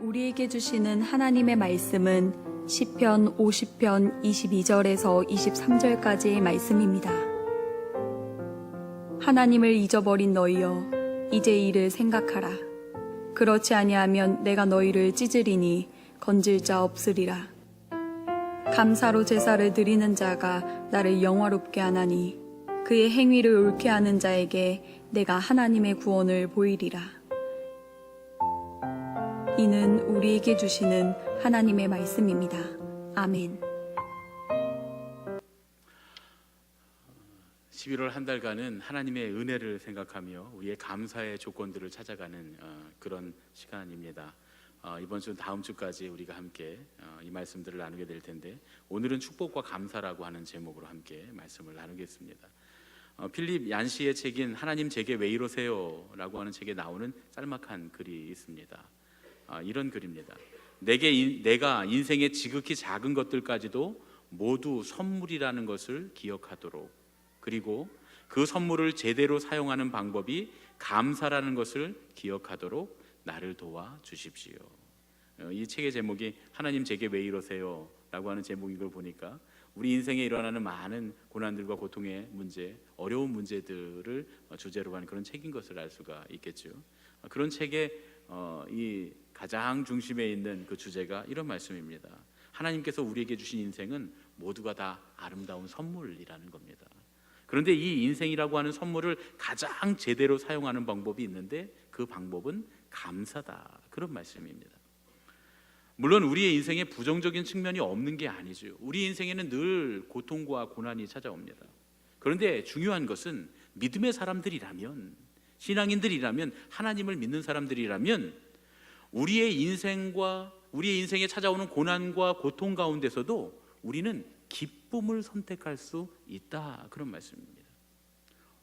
우리에게 주시는 하나님의 말씀은 시편 50편 22절에서 23절까지의 말씀입니다. 하나님을 잊어버린 너희여 이제 이를 생각하라. 그렇지 아니하면 내가 너희를 찢으리니 건질 자 없으리라. 감사로 제사를 드리는 자가 나를 영화롭게 하나니 그의 행위를 옳게 하는 자에게 내가 하나님의 구원을 보이리라. 이는 우리에게 주시는 하나님의 말씀입니다. 아멘. 11월 한 달간은 하나님의 은혜를 생각하며 우리의 감사의 조건들을 찾아가는 어, 그런 시간입니다. 어, 이번 주 다음 주까지 우리가 함께 어, 이 말씀들을 나누게 될 텐데 오늘은 축복과 감사라고 하는 제목으로 함께 말씀을 나누겠습니다. 어, 필립 얀시의 책인 하나님 제게 왜 이러세요라고 하는 책에 나오는 짤막한 글이 있습니다. 아, 이런 글입니다. 내게 인- 내가 인생의 지극히 작은 것들까지도 모두 선물이라는 것을 기억하도록 그리고 그 선물을 제대로 사용하는 방법이 감사라는 것을 기억하도록 나를 도와 주십시오. 어, 이 책의 제목이 하나님 제게 왜 이러세요 라고 하는 제목인 걸 보니까 우리 인생에 일어나는 많은 고난들과 고통의 문제, 어려운 문제들을 어, 주제로 하는 그런 책인 것을 알 수가 있겠죠. 어, 그런 책의 어, 이 가장 중심에 있는 그 주제가 이런 말씀입니다. 하나님께서 우리에게 주신 인생은 모두가 다 아름다운 선물이라는 겁니다. 그런데 이 인생이라고 하는 선물을 가장 제대로 사용하는 방법이 있는데 그 방법은 감사다. 그런 말씀입니다. 물론 우리의 인생에 부정적인 측면이 없는 게 아니죠. 우리 인생에는 늘 고통과 고난이 찾아옵니다. 그런데 중요한 것은 믿음의 사람들이라면 신앙인들이라면 하나님을 믿는 사람들이라면 우리의 인생과 우리의 인생에 찾아오는 고난과 고통 가운데서도 우리는 기쁨을 선택할 수 있다 그런 말씀입니다.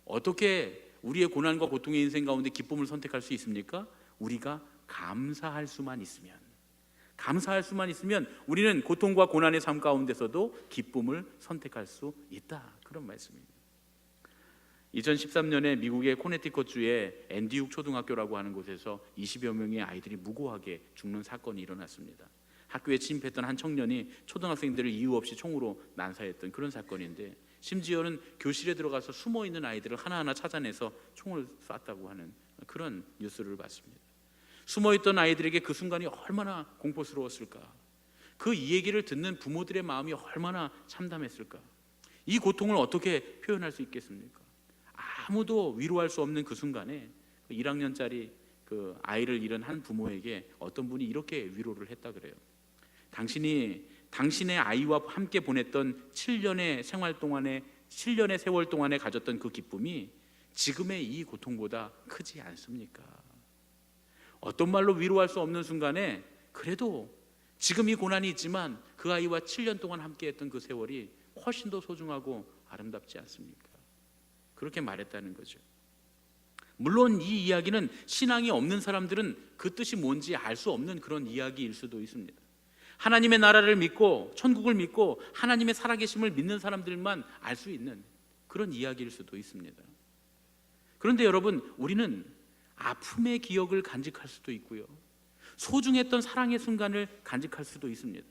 어떻게 우리의 고난과 고통의 인생 가운데 기쁨을 선택할 수 있습니까? 우리가 감사할 수만 있으면 감사할 수만 있으면 우리는 고통과 고난의 삶 가운데서도 기쁨을 선택할 수 있다 그런 말씀입니다. 2013년에 미국의 코네티컷 주의 앤디욱 초등학교라고 하는 곳에서 20여 명의 아이들이 무고하게 죽는 사건이 일어났습니다. 학교에 침입했던 한 청년이 초등학생들을 이유 없이 총으로 난사했던 그런 사건인데 심지어는 교실에 들어가서 숨어 있는 아이들을 하나하나 찾아내서 총을 쐈다고 하는 그런 뉴스를 봤습니다. 숨어 있던 아이들에게 그 순간이 얼마나 공포스러웠을까? 그 이 얘기를 듣는 부모들의 마음이 얼마나 참담했을까? 이 고통을 어떻게 표현할 수 있겠습니까? 아무도 위로할 수 없는 그 순간에 1학년짜리 그 아이를 잃은 한 부모에게 어떤 분이 이렇게 위로를 했다 그래요. 당신이 당신의 아이와 함께 보냈던 7년의 생활 동안에 7년의 세월 동안에 가졌던 그 기쁨이 지금의 이 고통보다 크지 않습니까? 어떤 말로 위로할 수 없는 순간에 그래도 지금 이 고난이 있지만 그 아이와 7년 동안 함께했던 그 세월이 훨씬 더 소중하고 아름답지 않습니까? 그렇게 말했다는 거죠. 물론 이 이야기는 신앙이 없는 사람들은 그 뜻이 뭔지 알 수 없는 그런 이야기일 수도 있습니다. 하나님의 나라를 믿고 천국을 믿고 하나님의 살아계심을 믿는 사람들만 알 수 있는 그런 이야기일 수도 있습니다. 그런데 여러분, 우리는 아픔의 기억을 간직할 수도 있고요. 소중했던 사랑의 순간을 간직할 수도 있습니다.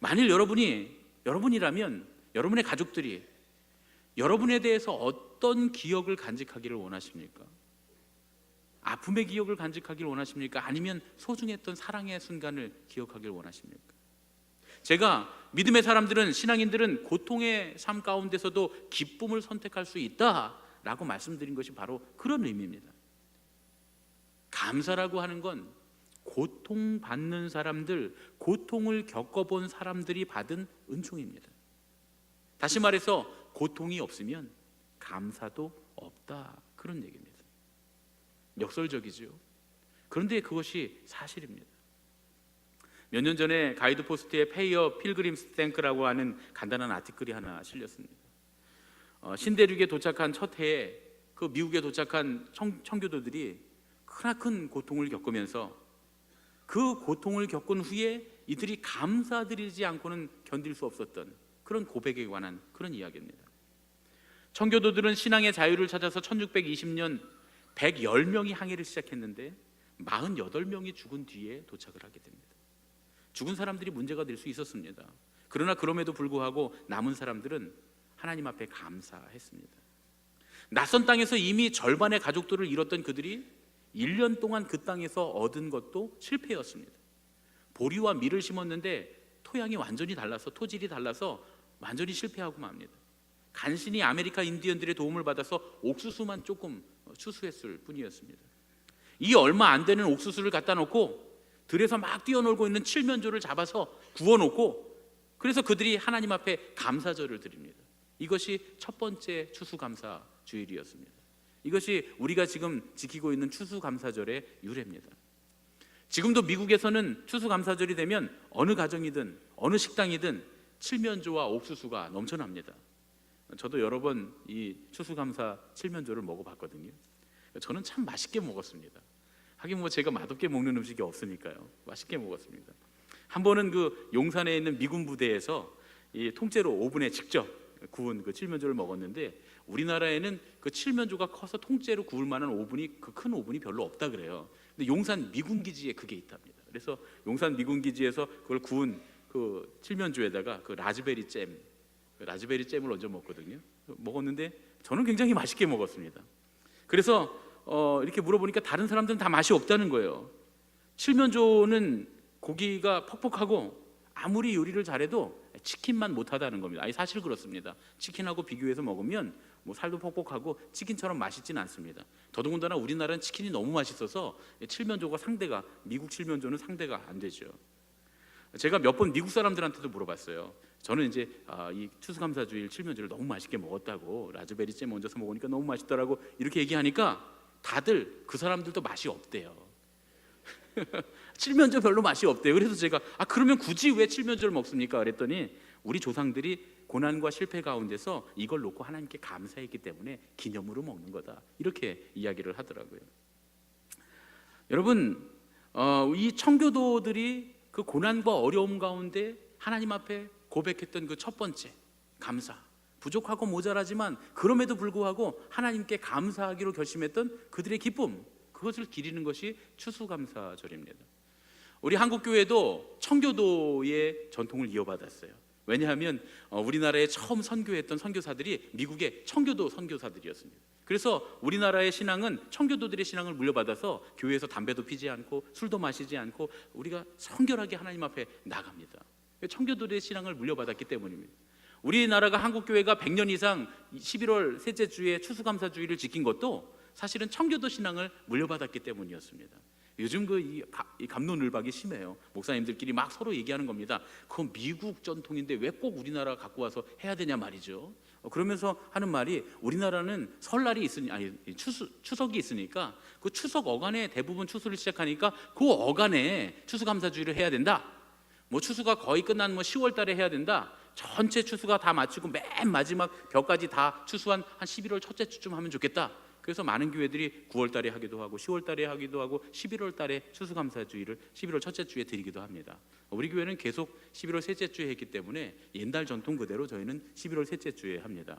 만일 여러분이 여러분이라면 여러분의 가족들이 여러분에 대해서 어떤 기억을 간직하기를 원하십니까? 아픔의 기억을 간직하기를 원하십니까? 아니면 소중했던 사랑의 순간을 기억하기를 원하십니까? 제가 믿음의 사람들은 신앙인들은 고통의 삶 가운데서도 기쁨을 선택할 수 있다라고 말씀드린 것이 바로 그런 의미입니다. 감사라고 하는 건 고통 받는 사람들, 고통을 겪어본 사람들이 받은 은총입니다. 다시 말해서 고통이 없으면 감사도 없다 그런 얘기입니다. 역설적이죠. 그런데 그것이 사실입니다. 몇 년 전에 가이드 포스트에 페이어 필그림 스탱크라고 하는 간단한 아티클이 하나 실렸습니다. 어, 신대륙에 도착한 첫 해에 그 미국에 도착한 청, 청교도들이 크나큰 고통을 겪으면서 그 고통을 겪은 후에 이들이 감사드리지 않고는 견딜 수 없었던 그런 고백에 관한 그런 이야기입니다. 청교도들은 신앙의 자유를 찾아서 1620년 110명이 항해를 시작했는데 48명이 죽은 뒤에 도착을 하게 됩니다. 죽은 사람들이 문제가 될 수 있었습니다. 그러나 그럼에도 불구하고 남은 사람들은 하나님 앞에 감사했습니다. 낯선 땅에서 이미 절반의 가족들을 잃었던 그들이 1년 동안 그 땅에서 얻은 것도 실패였습니다. 보리와 밀을 심었는데 토양이 완전히 달라서 토질이 달라서 완전히 실패하고 맙니다. 간신히 아메리카 인디언들의 도움을 받아서 옥수수만 조금 추수했을 뿐이었습니다. 이 얼마 안 되는 옥수수를 갖다 놓고 들에서 막 뛰어놀고 있는 칠면조를 잡아서 구워놓고 그래서 그들이 하나님 앞에 감사절을 드립니다. 이것이 첫 번째 추수감사 주일이었습니다. 이것이 우리가 지금 지키고 있는 추수감사절의 유래입니다. 지금도 미국에서는 추수감사절이 되면 어느 가정이든 어느 식당이든 칠면조와 옥수수가 넘쳐납니다. 저도 여러 번 이 추수감사 칠면조를 먹어봤거든요. 저는 참 맛있게 먹었습니다. 하긴 뭐 제가 맛없게 먹는 음식이 없으니까요. 맛있게 먹었습니다. 한 번은 그 용산에 있는 미군 부대에서 이 통째로 오븐에 직접 구운 그 칠면조를 먹었는데 우리나라에는 그 칠면조가 커서 통째로 구울 만한 오븐이 그 큰 오븐이 별로 없다 그래요. 근데 용산 미군 기지에 그게 있답니다. 그래서 용산 미군 기지에서 그걸 구운 그 칠면조에다가 그 라즈베리 잼, 그 라즈베리 잼을 얹어 먹거든요. 먹었는데 저는 굉장히 맛있게 먹었습니다. 그래서 어, 이렇게 물어보니까 다른 사람들은 다 맛이 없다는 거예요. 칠면조는 고기가 퍽퍽하고 아무리 요리를 잘해도 치킨만 못하다는 겁니다. 아니 사실 그렇습니다. 치킨하고 비교해서 먹으면 뭐 살도 퍽퍽하고 치킨처럼 맛있지는 않습니다. 더더군다나 우리나라는 치킨이 너무 맛있어서 칠면조가 상대가 미국 칠면조는 상대가 안 되죠. 제가 몇 번 미국 사람들한테도 물어봤어요. 저는 이제 아, 이 추수감사주일 칠면조를 너무 맛있게 먹었다고 라즈베리 잼 얹어서 먹으니까 너무 맛있더라고 이렇게 얘기하니까 다들 그 사람들도 맛이 없대요. 칠면조 별로 맛이 없대요. 그래서 제가 아 그러면 굳이 왜 칠면조를 먹습니까? 그랬더니 우리 조상들이 고난과 실패 가운데서 이걸 놓고 하나님께 감사했기 때문에 기념으로 먹는 거다. 이렇게 이야기를 하더라고요. 여러분, 어, 이 청교도들이 그 고난과 어려움 가운데 하나님 앞에 고백했던 그 첫 번째 감사. 부족하고 모자라지만 그럼에도 불구하고 하나님께 감사하기로 결심했던 그들의 기쁨. 그것을 기리는 것이 추수감사절입니다. 우리 한국 교회도 청교도의 전통을 이어받았어요. 왜냐하면 어, 우리나라에 처음 선교했던 선교사들이 미국의 청교도 선교사들이었습니다. 그래서 우리나라의 신앙은 청교도들의 신앙을 물려받아서 교회에서 담배도 피지 않고 술도 마시지 않고 우리가 성결하게 하나님 앞에 나갑니다. 청교도들의 신앙을 물려받았기 때문입니다. 우리나라가 한국 교회가 100년 이상 11월 셋째 주에 추수감사주의를 지킨 것도 사실은 청교도 신앙을 물려받았기 때문이었습니다. 요즘 그 이 감론을박이 심해요. 목사님들끼리 막 서로 얘기하는 겁니다. 그건 미국 전통인데 왜 꼭 우리나라 갖고 와서 해야 되냐 말이죠. 어, 그러면서 하는 말이 우리나라는 설날이 있으니 아니 추수, 추석이 있으니까 그 추석 어간에 대부분 추수를 시작하니까 그 어간에 추수감사주의를 해야 된다. 뭐 추수가 거의 끝난 뭐 10월 달에 해야 된다. 전체 추수가 다 마치고 맨 마지막 벽까지 다 추수한 한 11월 첫째 주쯤 하면 좋겠다. 그래서 많은 교회들이 9월 달에 하기도 하고 10월 달에 하기도 하고 11월 달에 추수감사주의를 11월 첫째 주에 드리기도 합니다. 우리 교회는 계속 11월 셋째 주에 했기 때문에 옛날 전통 그대로 저희는 11월 셋째 주에 합니다.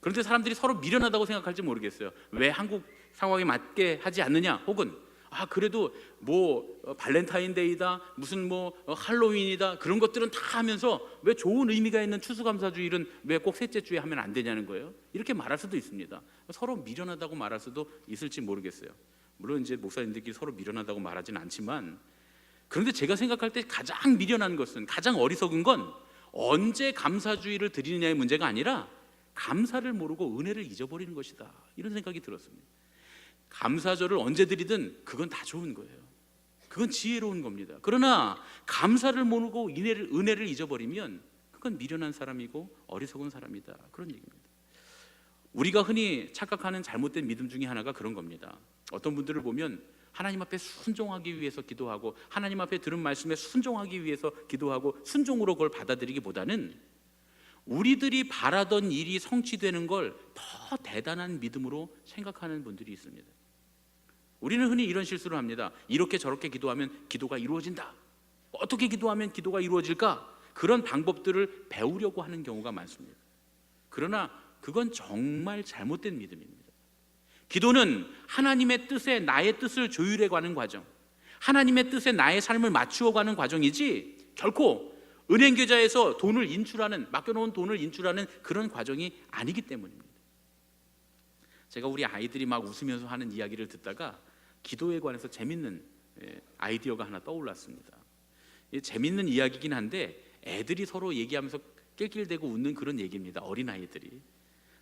그런데 사람들이 서로 미련하다고 생각할지 모르겠어요. 왜 한국 상황에 맞게 하지 않느냐? 혹은 아 그래도 뭐 어, 발렌타인데이다 무슨 뭐 어, 할로윈이다 그런 것들은 다 하면서 왜 좋은 의미가 있는 추수감사주일은 왜 꼭 셋째 주에 하면 안 되냐는 거예요? 이렇게 말할 수도 있습니다. 서로 미련하다고 말할 수도 있을지 모르겠어요. 물론 이제 목사님들끼리 서로 미련하다고 말하지는 않지만 그런데 제가 생각할 때 가장 미련한 것은 가장 어리석은 건 언제 감사주의를 드리느냐의 문제가 아니라 감사를 모르고 은혜를 잊어버리는 것이다. 이런 생각이 들었습니다. 감사절을 언제 드리든 그건 다 좋은 거예요. 그건 지혜로운 겁니다. 그러나 감사를 모르고 은혜를, 은혜를 잊어버리면 그건 미련한 사람이고 어리석은 사람이다. 그런 얘기입니다. 우리가 흔히 착각하는 잘못된 믿음 중에 하나가 그런 겁니다. 어떤 분들을 보면 하나님 앞에 순종하기 위해서 기도하고 하나님 앞에 들은 말씀에 순종하기 위해서 기도하고 순종으로 그걸 받아들이기보다는 우리들이 바라던 일이 성취되는 걸 더 대단한 믿음으로 생각하는 분들이 있습니다. 우리는 흔히 이런 실수를 합니다. 이렇게 저렇게 기도하면 기도가 이루어진다. 어떻게 기도하면 기도가 이루어질까? 그런 방법들을 배우려고 하는 경우가 많습니다. 그러나 그건 정말 잘못된 믿음입니다. 기도는 하나님의 뜻에 나의 뜻을 조율해 가는 과정. 하나님의 뜻에 나의 삶을 맞추어 가는 과정이지 결코 은행 계좌에서 돈을 인출하는 맡겨놓은 돈을 인출하는 그런 과정이 아니기 때문입니다. 제가 우리 아이들이 막 웃으면서 하는 이야기를 듣다가 기도에 관해서 재밌는 예, 아이디어가 하나 떠올랐습니다. 이 재밌는 이야기긴 한데 애들이 서로 얘기하면서 낄낄대고 웃는 그런 얘기입니다. 어린 아이들이.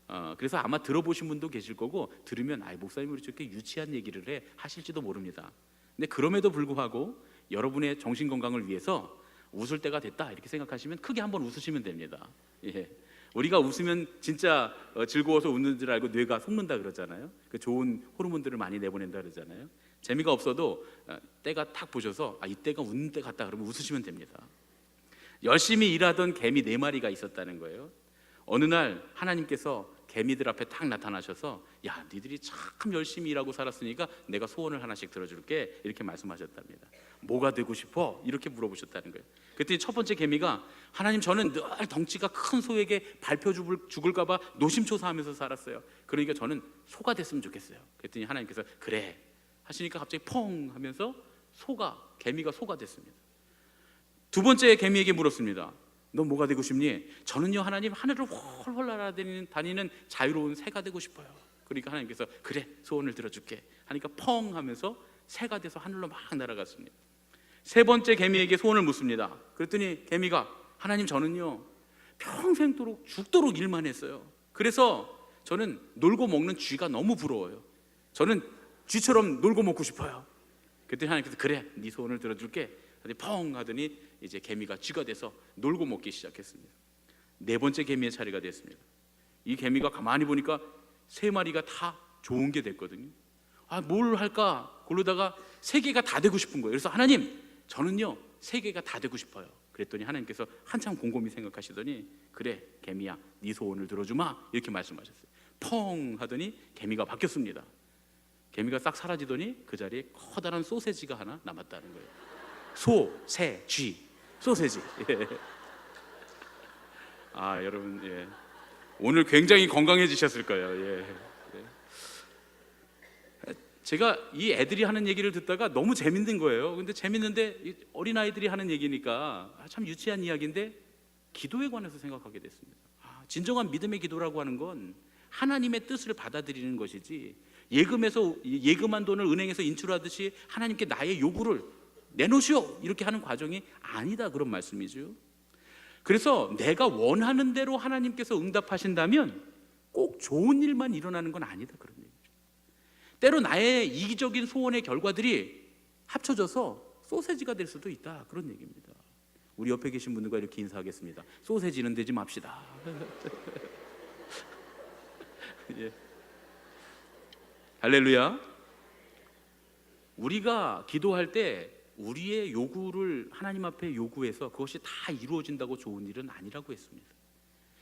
어, 그래서 아마 들어보신 분도 계실 거고 들으면 아이 목사님 우리 저렇게 유치한 얘기를 해 하실지도 모릅니다. 근데 그럼에도 불구하고 여러분의 정신 건강을 위해서 웃을 때가 됐다 이렇게 생각하시면 크게 한번 웃으시면 됩니다. 예. 우리가 웃으면 진짜 어, 즐거워서 웃는 줄 알고 뇌가 속는다 그러잖아요. 그 좋은 호르몬들을 많이 내보낸다 그러잖아요. 재미가 없어도 어, 때가 탁 보셔서 아 이때가 웃는 때 같다 그러면 웃으시면 됩니다. 열심히 일하던 개미 네 마리가 있었다는 거예요. 어느 날 하나님께서 개미들 앞에 딱 나타나셔서 야 니들이 참 열심히 일하고 살았으니까 내가 소원을 하나씩 들어줄게 이렇게 말씀하셨답니다. 뭐가 되고 싶어? 이렇게 물어보셨다는 거예요. 그랬더니 첫 번째 개미가 하나님 저는 늘 덩치가 큰 소에게 밟혀 죽을, 죽을까봐 노심초사하면서 살았어요. 그러니까 저는 소가 됐으면 좋겠어요. 그랬더니 하나님께서 그래 하시니까 갑자기 펑 하면서 소가 개미가 소가 됐습니다. 두 번째 개미에게 물었습니다. 너 뭐가 되고 싶니? 저는요 하나님 하늘을 훨훨 날아다니는 다니는 자유로운 새가 되고 싶어요. 그러니까 하나님께서 그래 소원을 들어줄게 하니까 펑 하면서 새가 돼서 하늘로 막 날아갔습니다. 세 번째 개미에게 소원을 묻습니다. 그랬더니 개미가 하나님 저는요 평생도록 죽도록 일만 했어요. 그래서 저는 놀고 먹는 쥐가 너무 부러워요. 저는 쥐처럼 놀고 먹고 싶어요. 그때 하나님께서 그래 네 소원을 들어줄게. 펑 하더니 이제 개미가 쥐가 돼서 놀고 먹기 시작했습니다. 네 번째 개미의 차례가 됐습니다. 이 개미가 가만히 보니까 세 마리가 다 좋은 게 됐거든요. 아, 뭘 할까? 고르다가 세 개가 다 되고 싶은 거예요. 그래서 하나님, 저는요, 세 개가 다 되고 싶어요. 그랬더니 하나님께서 한참 곰곰이 생각하시더니 그래, 개미야, 네 소원을 들어주마. 이렇게 말씀하셨어요. 펑 하더니 개미가 바뀌었습니다. 개미가 싹 사라지더니 그 자리에 커다란 소세지가 하나 남았다는 거예요. 소, 새, 쥐, 소세지. 예. 아 여러분, 예. 오늘 굉장히 건강해지셨을 거예요. 예. 예. 제가 이 애들이 하는 얘기를 듣다가 너무 재밌는 거예요. 근데 재밌는데 이 어린 아이들이 하는 얘기니까 아, 참 유치한 이야기인데 기도에 관해서 생각하게 됐습니다. 아, 진정한 믿음의 기도라고 하는 건 하나님의 뜻을 받아들이는 것이지 예금에서 예금한 돈을 은행에서 인출하듯이 하나님께 나의 요구를 내놓으시오 이렇게 하는 과정이 아니다 그런 말씀이죠. 그래서 내가 원하는 대로 하나님께서 응답하신다면 꼭 좋은 일만 일어나는 건 아니다 그런 얘기죠. 때로 나의 이기적인 소원의 결과들이 합쳐져서 소세지가 될 수도 있다 그런 얘기입니다. 우리 옆에 계신 분들과 이렇게 인사하겠습니다. 소세지는 되지 맙시다. 예. 할렐루야. 우리가 기도할 때 우리의 요구를 하나님 앞에 요구해서 그것이 다 이루어진다고 좋은 일은 아니라고 했습니다.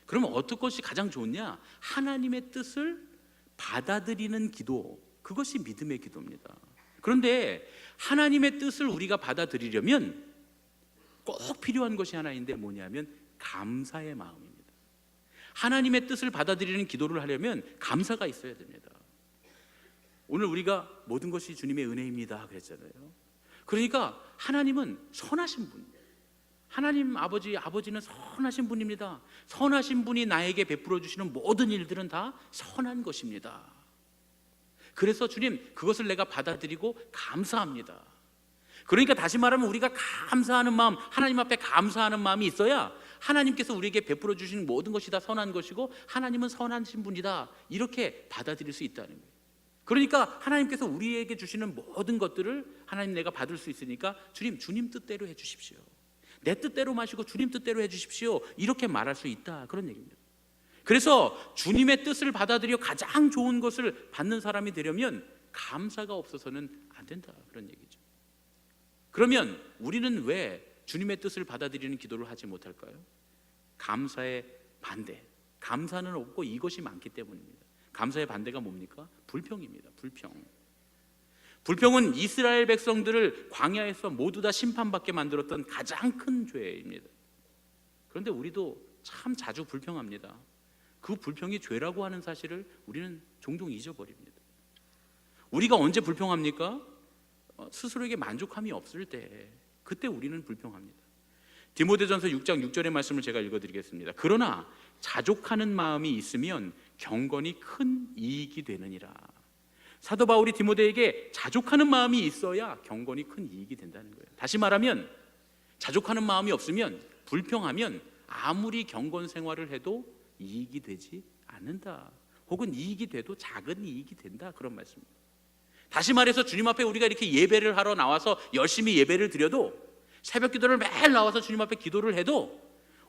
그러면 어떤 것이 가장 좋냐? 하나님의 뜻을 받아들이는 기도. 그것이 믿음의 기도입니다. 그런데 하나님의 뜻을 우리가 받아들이려면 꼭 필요한 것이 하나 있는데 뭐냐면 감사의 마음입니다. 하나님의 뜻을 받아들이는 기도를 하려면 감사가 있어야 됩니다. 오늘 우리가 모든 것이 주님의 은혜입니다 그랬잖아요. 그러니까 하나님은 선하신 분. 하나님 아버지 아버지는 선하신 분입니다. 선하신 분이 나에게 베풀어 주시는 모든 일들은 다 선한 것입니다. 그래서 주님 그것을 내가 받아들이고 감사합니다. 그러니까 다시 말하면 우리가 감사하는 마음, 하나님 앞에 감사하는 마음이 있어야 하나님께서 우리에게 베풀어 주신 모든 것이 다 선한 것이고 하나님은 선하신 분이다. 이렇게 받아들일 수 있다는 거예요. 그러니까 하나님께서 우리에게 주시는 모든 것들을 하나님 내가 받을 수 있으니까 주님 주님 뜻대로 해 주십시오. 내 뜻대로 마시고 주님 뜻대로 해 주십시오. 이렇게 말할 수 있다. 그런 얘기입니다. 그래서 주님의 뜻을 받아들여 가장 좋은 것을 받는 사람이 되려면 감사가 없어서는 안 된다. 그런 얘기죠. 그러면 우리는 왜 주님의 뜻을 받아들이는 기도를 하지 못할까요? 감사의 반대. 감사는 없고 이것이 많기 때문입니다. 감사의 반대가 뭡니까? 불평입니다. 불평. 불평은 이스라엘 백성들을 광야에서 모두 다 심판받게 만들었던 가장 큰 죄입니다. 그런데 우리도 참 자주 불평합니다. 그 불평이 죄라고 하는 사실을 우리는 종종 잊어버립니다. 우리가 언제 불평합니까? 어, 스스로에게 만족함이 없을 때 그때 우리는 불평합니다. 디모데전서 6장 6절의 말씀을 제가 읽어드리겠습니다. 그러나 자족하는 마음이 있으면 경건이 큰 이익이 되느니라. 사도 바울이 디모데에게 자족하는 마음이 있어야 경건이 큰 이익이 된다는 거예요. 다시 말하면 자족하는 마음이 없으면 불평하면 아무리 경건 생활을 해도 이익이 되지 않는다. 혹은 이익이 돼도 작은 이익이 된다. 그런 말씀입니다. 다시 말해서 주님 앞에 우리가 이렇게 예배를 하러 나와서 열심히 예배를 드려도 새벽 기도를 매일 나와서 주님 앞에 기도를 해도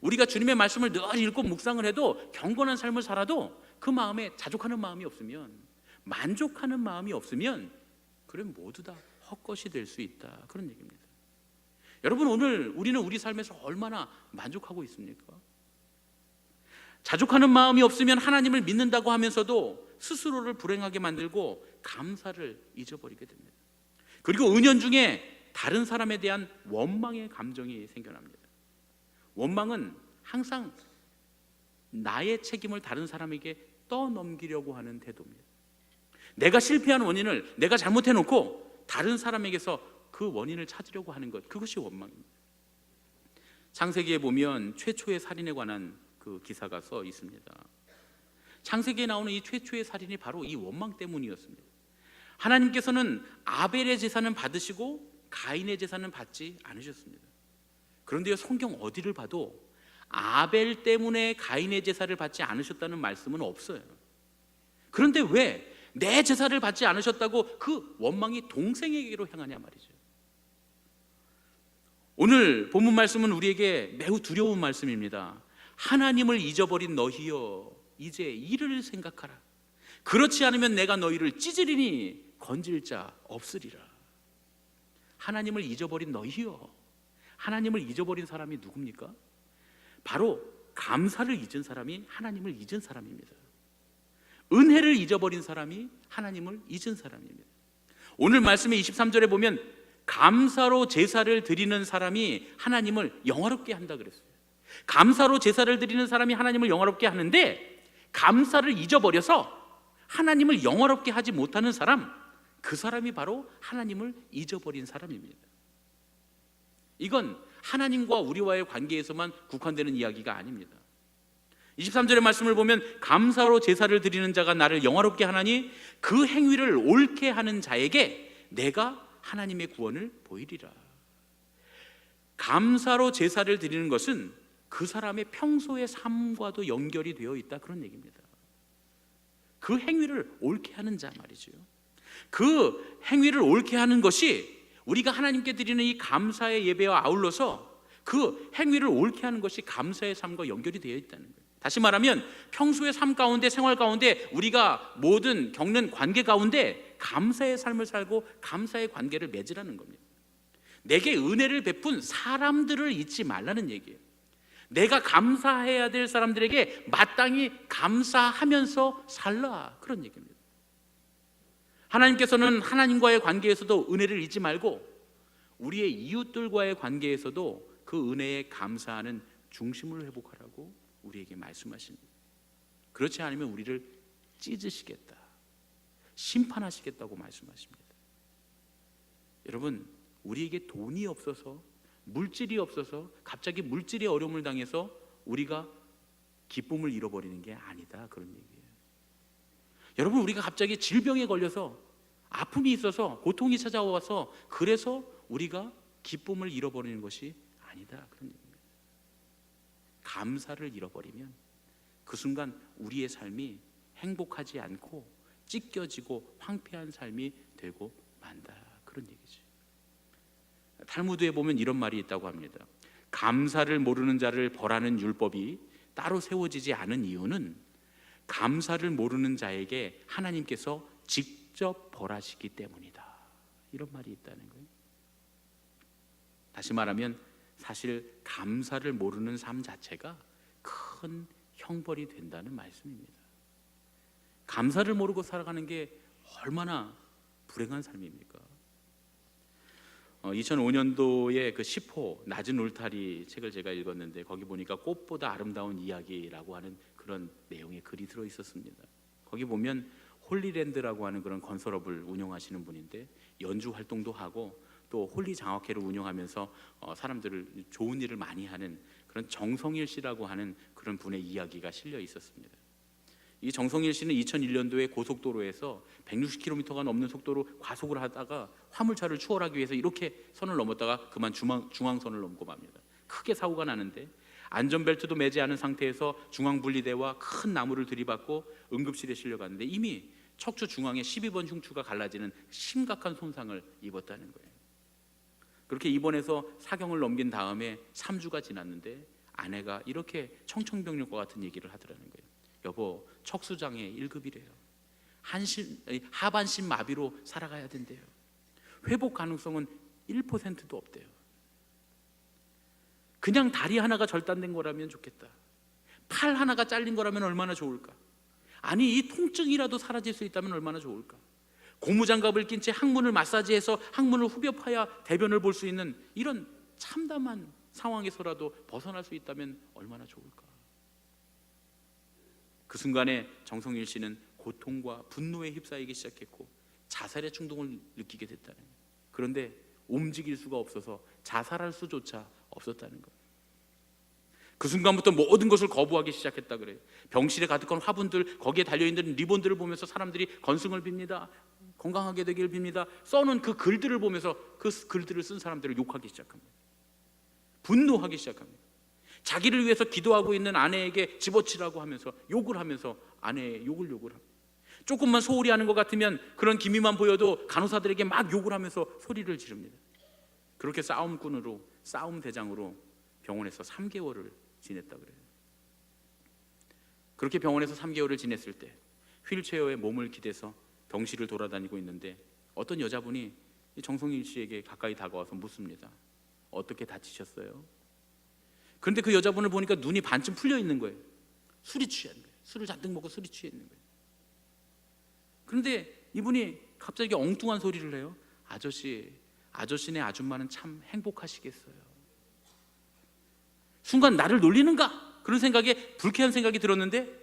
우리가 주님의 말씀을 늘 읽고 묵상을 해도 경건한 삶을 살아도 그 마음에 자족하는 마음이 없으면 만족하는 마음이 없으면 그럼 모두 다 헛것이 될 수 있다. 그런 얘기입니다. 여러분 오늘 우리는 우리 삶에서 얼마나 만족하고 있습니까? 자족하는 마음이 없으면 하나님을 믿는다고 하면서도 스스로를 불행하게 만들고 감사를 잊어버리게 됩니다. 그리고 은연 중에 다른 사람에 대한 원망의 감정이 생겨납니다. 원망은 항상 나의 책임을 다른 사람에게 떠넘기려고 하는 태도입니다. 내가 실패한 원인을 내가 잘못해 놓고 다른 사람에게서 그 원인을 찾으려고 하는 것 그것이 원망입니다. 창세기에 보면 최초의 살인에 관한 그 기사가 써 있습니다. 창세기에 나오는 이 최초의 살인이 바로 이 원망 때문이었습니다. 하나님께서는 아벨의 제사는 받으시고 가인의 제사는 받지 않으셨습니다. 그런데요 성경 어디를 봐도 아벨 때문에 가인의 제사를 받지 않으셨다는 말씀은 없어요. 그런데 왜 내 제사를 받지 않으셨다고 그 원망이 동생에게로 향하냐 말이죠. 오늘 본문 말씀은 우리에게 매우 두려운 말씀입니다. 하나님을 잊어버린 너희여 이제 이를 생각하라. 그렇지 않으면 내가 너희를 찢으리니 건질 자 없으리라. 하나님을 잊어버린 너희여. 하나님을 잊어버린 사람이 누굽니까? 바로 감사를 잊은 사람이 하나님을 잊은 사람입니다. 은혜를 잊어버린 사람이 하나님을 잊은 사람입니다. 오늘 말씀의 23절에 보면 감사로 제사를 드리는 사람이 하나님을 영화롭게 한다 그랬어요. 감사로 제사를 드리는 사람이 하나님을 영화롭게 하는데 감사를 잊어버려서 하나님을 영화롭게 하지 못하는 사람 그 사람이 바로 하나님을 잊어버린 사람입니다. 이건 하나님과 우리와의 관계에서만 국한되는 이야기가 아닙니다. 23절의 말씀을 보면 감사로 제사를 드리는 자가 나를 영화롭게 하나니 그 행위를 옳게 하는 자에게 내가 하나님의 구원을 보이리라. 감사로 제사를 드리는 것은 그 사람의 평소의 삶과도 연결이 되어 있다 그런 얘기입니다. 그 행위를 옳게 하는 자 말이죠. 그 행위를 옳게 하는 것이 우리가 하나님께 드리는 이 감사의 예배와 아울러서 그 행위를 옳게 하는 것이 감사의 삶과 연결이 되어 있다는 거예요. 다시 말하면 평소의 삶 가운데 생활 가운데 우리가 모든 겪는 관계 가운데 감사의 삶을 살고 감사의 관계를 맺으라는 겁니다. 내게 은혜를 베푼 사람들을 잊지 말라는 얘기예요. 내가 감사해야 될 사람들에게 마땅히 감사하면서 살라 그런 얘기입니다. 하나님께서는 하나님과의 관계에서도 은혜를 잊지 말고 우리의 이웃들과의 관계에서도 그 은혜에 감사하는 중심을 회복하라고 우리에게 말씀하십니다. 그렇지 않으면 우리를 찢으시겠다. 심판하시겠다고 말씀하십니다. 여러분, 우리에게 돈이 없어서 물질이 없어서 갑자기 물질의 어려움을 당해서 우리가 기쁨을 잃어버리는 게 아니다. 그런 얘기예요. 여러분, 우리가 갑자기 질병에 걸려서 아픔이 있어서 고통이 찾아와서 그래서 우리가 기쁨을 잃어버리는 것이 아니다. 그런 얘기입니다. 감사를 잃어버리면 그 순간 우리의 삶이 행복하지 않고 찢겨지고 황폐한 삶이 되고 만다. 그런 얘기죠. 탈무드에 보면 이런 말이 있다고 합니다. 감사를 모르는 자를 벌하는 율법이 따로 세워지지 않은 이유는 감사를 모르는 자에게 하나님께서 직접 벌하시기 때문이다. 이런 말이 있다는 거예요. 다시 말하면 사실 감사를 모르는 삶 자체가 큰 형벌이 된다는 말씀입니다. 감사를 모르고 살아가는 게 얼마나 불행한 삶입니까? 어, 2005년도에 그 10호 낮은 울타리 책을 제가 읽었는데 거기 보니까 꽃보다 아름다운 이야기라고 하는 그런 내용의 글이 들어 있었습니다. 거기 보면 홀리랜드라고 하는 그런 건설업을 운영하시는 분인데 연주 활동도 하고 또 홀리 장학회를 운영하면서 어, 사람들을 좋은 일을 많이 하는 그런 정성일 씨라고 하는 그런 분의 이야기가 실려 있었습니다. 이 정성일 씨는 2001년도에 고속도로에서 160km가 넘는 속도로 과속을 하다가 화물차를 추월하기 위해서 이렇게 선을 넘었다가 그만 중앙, 중앙선을 넘고 맙니다. 크게 사고가 나는데 안전벨트도 매지 않은 상태에서 중앙분리대와 큰 나무를 들이받고 응급실에 실려갔는데 이미 척추 중앙에 12번 흉추가 갈라지는 심각한 손상을 입었다는 거예요. 그렇게 입원해서 사경을 넘긴 다음에 3주가 지났는데 아내가 이렇게 청청병력과 같은 얘기를 하더라는 거예요. 여보, 척수장애 1급이래요. 한심 하반신 마비로 살아가야 된대요. 회복 가능성은 1%도 없대요. 그냥 다리 하나가 절단된 거라면 좋겠다. 팔 하나가 잘린 거라면 얼마나 좋을까? 아니 이 통증이라도 사라질 수 있다면 얼마나 좋을까? 고무장갑을 낀 채 항문을 마사지해서 항문을 후벼 파야 대변을 볼 수 있는 이런 참담한 상황에서라도 벗어날 수 있다면 얼마나 좋을까? 그 순간에 정성일 씨는 고통과 분노에 휩싸이기 시작했고 자살의 충동을 느끼게 됐다는. 그런데 움직일 수가 없어서 자살할 수조차 없었다는 거예요. 그 순간부터 모든 것을 거부하기 시작했다 그래요. 병실에 가득한 화분들 거기에 달려 있는 리본들을 보면서 사람들이 건승을 빕니다. 건강하게 되길 빕니다. 써놓은 그 글들을 보면서 그 글들을 쓴 사람들을 욕하기 시작합니다. 분노하기 시작합니다. 자기를 위해서 기도하고 있는 아내에게 집어치라고 하면서 욕을 하면서 아내의 욕을 욕을 합니다. 조금만 소홀히 하는 것 같으면 그런 기미만 보여도 간호사들에게 막 욕을 하면서 소리를 지릅니다. 그렇게 싸움꾼으로 싸움 대장으로 병원에서 3개월을 지냈다 그래요. 그렇게 병원에서 3개월을 지냈을 때 휠체어에 몸을 기대서 병실을 돌아다니고 있는데 어떤 여자분이 이 정성일 씨에게 가까이 다가와서 묻습니다. 어떻게 다치셨어요? 그런데 그 여자분을 보니까 눈이 반쯤 풀려 있는 거예요. 술이 취한 거예요. 술을 잔뜩 먹고 술이 취해 있는 거예요. 그런데 이분이 갑자기 엉뚱한 소리를 해요. 아저씨, 아저씨네 아줌마는 참 행복하시겠어요. 순간 나를 놀리는가? 그런 생각에 불쾌한 생각이 들었는데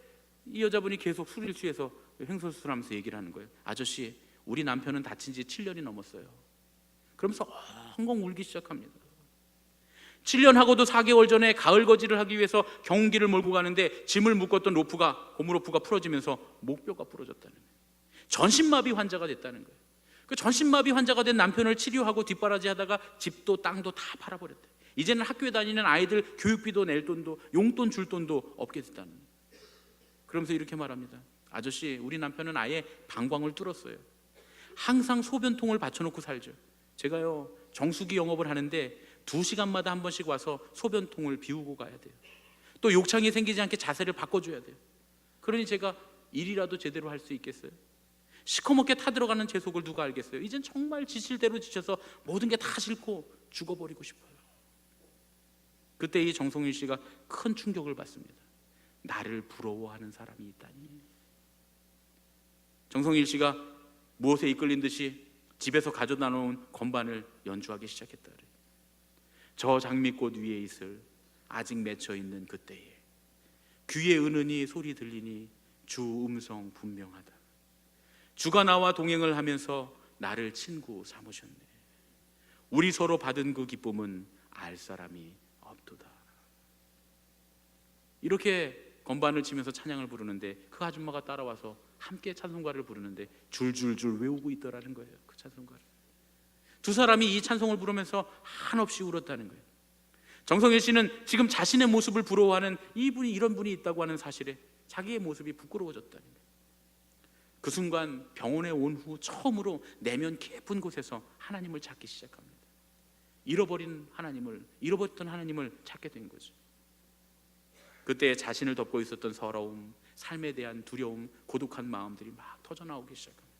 이 여자분이 계속 술을 취해서 횡설수설하면서 얘기를 하는 거예요. 아저씨, 우리 남편은 다친 지 7년이 넘었어요. 그러면서 엉엉 울기 시작합니다. 7년 하고도 4개월 전에 가을 거지를 하기 위해서 경운기를 몰고 가는데 짐을 묶었던 로프가 고무 로프가 풀어지면서 목뼈가 부러졌다는 거예요. 전신마비 환자가 됐다는 거예요. 그 전신마비 환자가 된 남편을 치료하고 뒷바라지하다가 집도 땅도 다 팔아버렸대. 이제는 학교에 다니는 아이들 교육비도 낼 돈도 용돈 줄 돈도 없게 됐다는. 그러면서 이렇게 말합니다. 아저씨, 우리 남편은 아예 방광을 뚫었어요. 항상 소변통을 받쳐놓고 살죠. 제가요 정수기 영업을 하는데 두 시간마다 한 번씩 와서 소변통을 비우고 가야 돼요. 또 욕창이 생기지 않게 자세를 바꿔줘야 돼요. 그러니 제가 일이라도 제대로 할 수 있겠어요? 시커멓게 타들어가는 제 속을 누가 알겠어요? 이젠 정말 지칠 대로 지쳐서 모든 게 다 싫고 죽어버리고 싶어요. 그때 이 정성일 씨가 큰 충격을 받습니다. 나를 부러워하는 사람이 있다니. 정성일 씨가 무엇에 이끌린 듯이 집에서 가져다 놓은 건반을 연주하기 시작했다. 저 장미꽃 위에 있을 아직 맺혀 있는 그때에 귀에 은은히 소리 들리니 주 음성 분명하다. 주가 나와 동행을 하면서 나를 친구 삼으셨네. 우리 서로 받은 그 기쁨은 알 사람이 없도다. 이렇게 건반을 치면서 찬양을 부르는데 그 아줌마가 따라와서 함께 찬송가를 부르는데 줄줄줄 외우고 있더라는 거예요. 그 찬송가를. 두 사람이 이 찬송을 부르면서 한없이 울었다는 거예요. 정성일 씨는 지금 자신의 모습을 부러워하는 이분이 이런 분이 있다고 하는 사실에 자기의 모습이 부끄러워졌다는 거예요. 그 순간 병원에 온 후 처음으로 내면 깊은 곳에서 하나님을 찾기 시작합니다. 잃어버린 하나님을 잃어버렸던 하나님을 찾게 된 거죠. 그때 자신을 덮고 있었던 서러움, 삶에 대한 두려움, 고독한 마음들이 막 터져 나오기 시작합니다.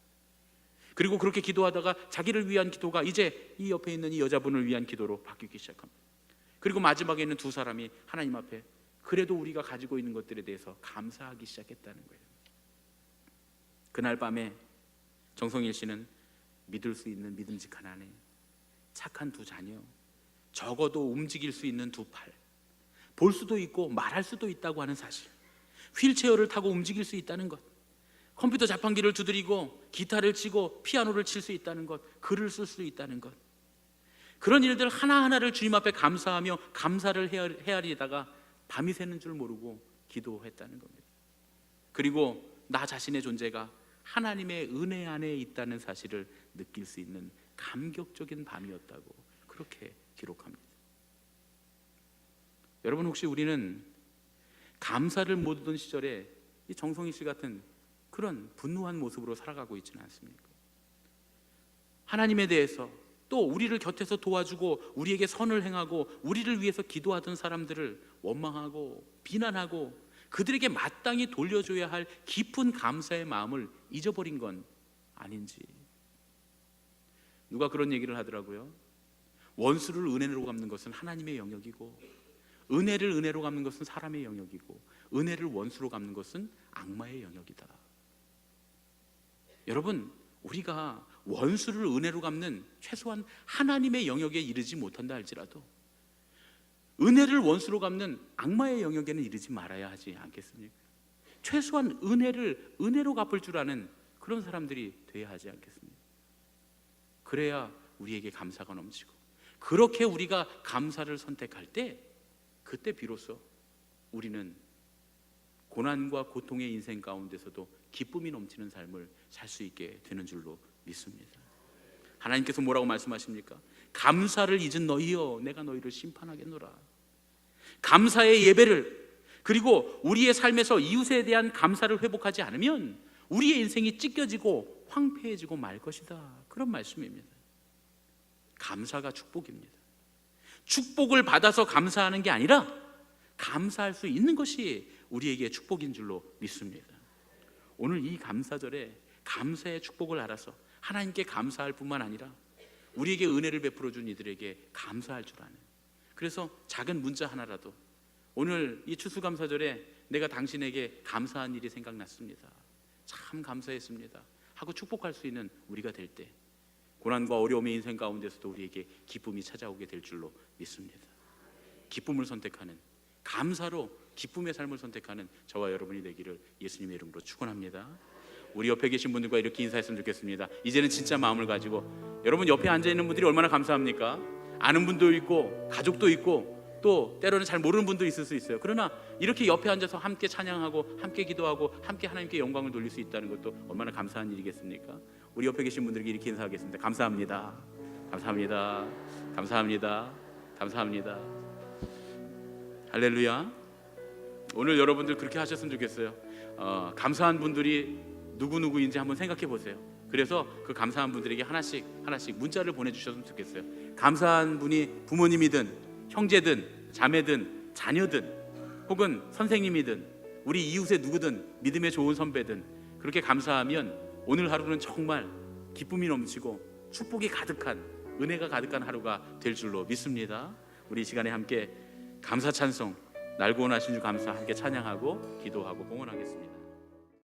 그리고 그렇게 기도하다가 자기를 위한 기도가 이제 이 옆에 있는 이 여자분을 위한 기도로 바뀌기 시작합니다. 그리고 마지막에 있는 두 사람이 하나님 앞에 그래도 우리가 가지고 있는 것들에 대해서 감사하기 시작했다는 거예요. 그날 밤에 정성일 씨는 믿을 수 있는 믿음직한 아내, 착한 두 자녀, 적어도 움직일 수 있는 두 팔, 볼 수도 있고 말할 수도 있다고 하는 사실, 휠체어를 타고 움직일 수 있다는 것, 컴퓨터 자판기를 두드리고 기타를 치고 피아노를 칠 수 있다는 것, 글을 쓸 수 있다는 것. 그런 일들 하나하나를 주님 앞에 감사하며 감사를 헤아- 헤아리다가 밤이 새는 줄 모르고 기도했다는 겁니다. 그리고 나 자신의 존재가 하나님의 은혜 안에 있다는 사실을 느낄 수 있는 감격적인 밤이었다고 그렇게 기록합니다. 여러분 혹시 우리는 감사를 못 얻은 시절에 이 정성희 씨 같은 그런 분노한 모습으로 살아가고 있지는 않습니까? 하나님에 대해서 또 우리를 곁에서 도와주고 우리에게 선을 행하고 우리를 위해서 기도하던 사람들을 원망하고 비난하고 그들에게 마땅히 돌려줘야 할 깊은 감사의 마음을 잊어버린 건 아닌지 누가 그런 얘기를 하더라고요. 원수를 은혜로 갚는 것은 하나님의 영역이고 은혜를 은혜로 갚는 것은 사람의 영역이고 은혜를 원수로 갚는 것은 악마의 영역이다. 여러분, 우리가 원수를 은혜로 갚는 최소한 하나님의 영역에 이르지 못한다 할지라도 은혜를 원수로 갚는 악마의 영역에는 이르지 말아야 하지 않겠습니까? 최소한 은혜를 은혜로 갚을 줄 아는 그런 사람들이 돼야 하지 않겠습니까? 그래야 우리에게 감사가 넘치고 그렇게 우리가 감사를 선택할 때 그때 비로소 우리는 고난과 고통의 인생 가운데서도 기쁨이 넘치는 삶을 살 수 있게 되는 줄로 믿습니다. 하나님께서 뭐라고 말씀하십니까? 감사를 잊은 너희여 내가 너희를 심판하겠노라. 감사의 예배를 그리고 우리의 삶에서 이웃에 대한 감사를 회복하지 않으면 우리의 인생이 찢겨지고 황폐해지고 말 것이다. 그런 말씀입니다. 감사가 축복입니다. 축복을 받아서 감사하는 게 아니라 감사할 수 있는 것이 우리에게 축복인 줄로 믿습니다. 오늘 이 감사절에 감사의 축복을 알아서 하나님께 감사할 뿐만 아니라 우리에게 은혜를 베풀어 준 이들에게 감사할 줄 아는 그래서 작은 문자 하나라도 오늘 이 추수감사절에 내가 당신에게 감사한 일이 생각났습니다. 참 감사했습니다. 하고 축복할 수 있는 우리가 될 때 고난과 어려움의 인생 가운데서도 우리에게 기쁨이 찾아오게 될 줄로 믿습니다. 기쁨을 선택하는 감사로 기쁨의 삶을 선택하는 저와 여러분이 되기를 예수님의 이름으로 축원합니다. 우리 옆에 계신 분들과 이렇게 인사했으면 좋겠습니다. 이제는 진짜 마음을 가지고 여러분 옆에 앉아 있는 분들이 얼마나 감사합니까? 아는 분도 있고 가족도 있고 또 때로는 잘 모르는 분도 있을 수 있어요. 그러나 이렇게 옆에 앉아서 함께 찬양하고 함께 기도하고 함께 하나님께 영광을 돌릴 수 있다는 것도 얼마나 감사한 일이겠습니까? 우리 옆에 계신 분들에게 이렇게 인사하겠습니다. 감사합니다. 감사합니다. 감사합니다. 감사합니다. 할렐루야. 오늘 여러분들 그렇게 하셨으면 좋겠어요. 어, 감사한 분들이 누구 누구인지 한번 생각해 보세요. 그래서 그 감사한 분들에게 하나씩 하나씩 문자를 보내주셨으면 좋겠어요. 감사한 분이 부모님이든 형제든 자매든 자녀든 혹은 선생님이든 우리 이웃의 누구든 믿음의 좋은 선배든 그렇게 감사하면 오늘 하루는 정말 기쁨이 넘치고 축복이 가득한 은혜가 가득한 하루가 될 줄로 믿습니다. 우리 이 시간에 함께 감사 찬송 날고 원하신 주 감사 함께 찬양하고 기도하고 공헌하겠습니다.